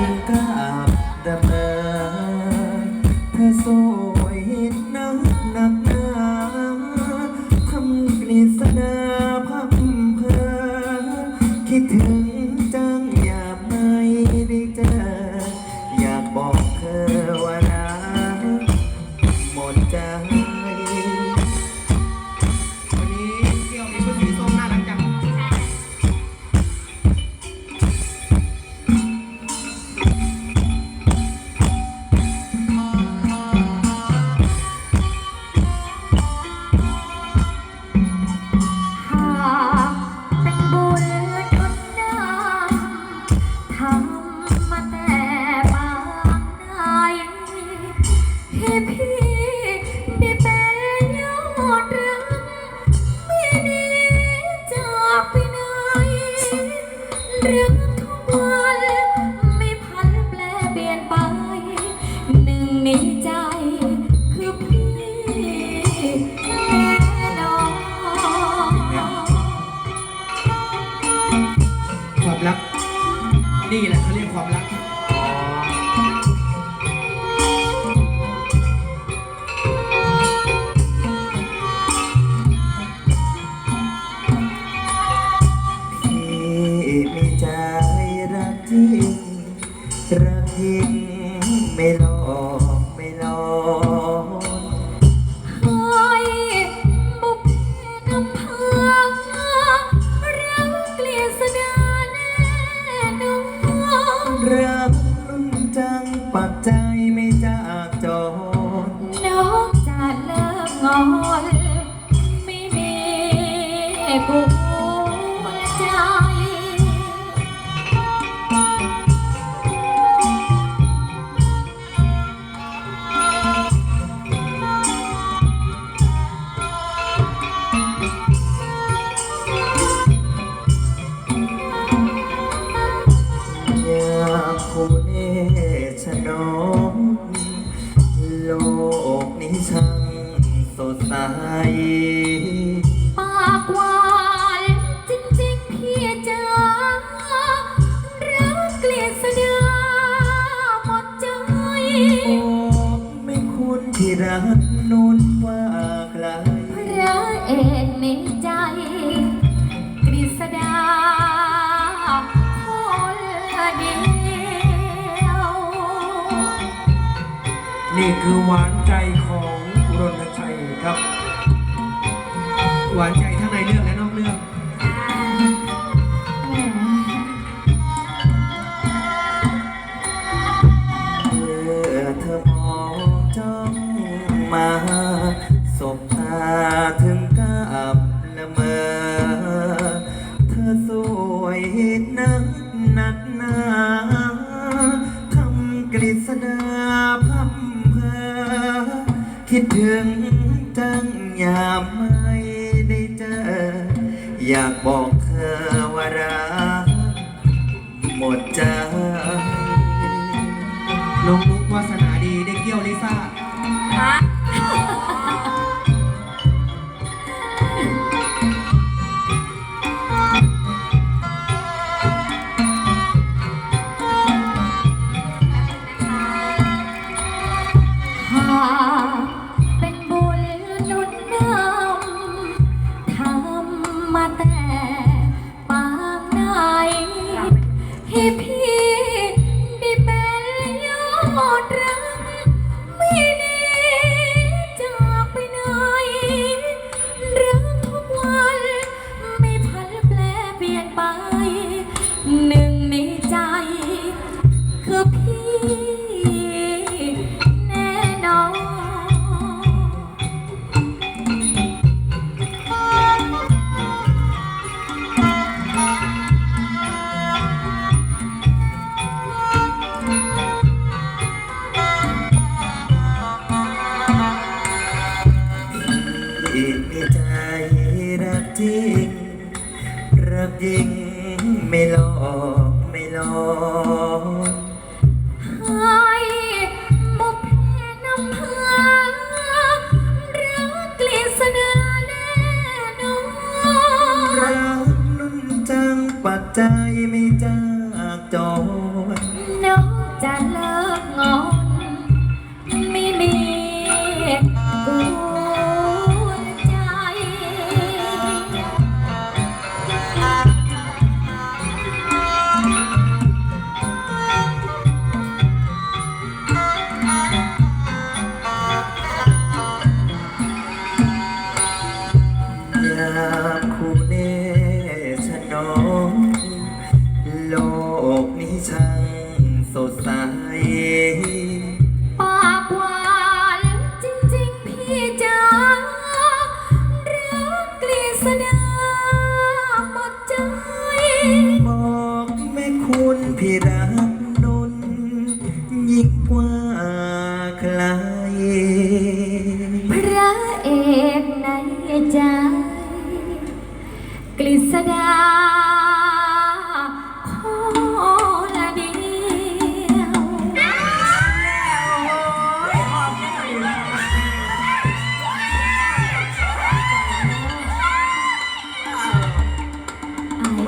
ถึงกราบดำเนินเธอสวยนักหนักหนาทำกฤษณาพับเพอคิดถึง รักจังปักใจไม่จากจรน้องจะเลิกงอนไม่มีผู้ใจ กนี้ช่างสดใส ปากหวานจริงๆพี่จ๋ารักเกลียดสดาหมดใจ โอ้ไม่คุ้นที่รักนุ่น นี่คือหวานใจของรณชัยครับ หวานใจทั้งในเรื่องและนอกเรื่อง เมื่อเธอมองจ้องมาสบตาถึงกับละเมอ เธอสวยนักหนักหนาทำกฤษดาพัม คิดถึงจังยามไม่ได้เจอ อยากบอกเธอว่ารักหมดใจลง จริงรักจริงไม่หลอกไม่หลอก อง โลกนี้ช่างสดใส ปากหวานจริงๆพี่จ๋าเรักกฤษดาหมดใจ บอกแม่คุณพี่รักนนยิ่งกว่าใคร พระเอกในใจ ലിസനാ.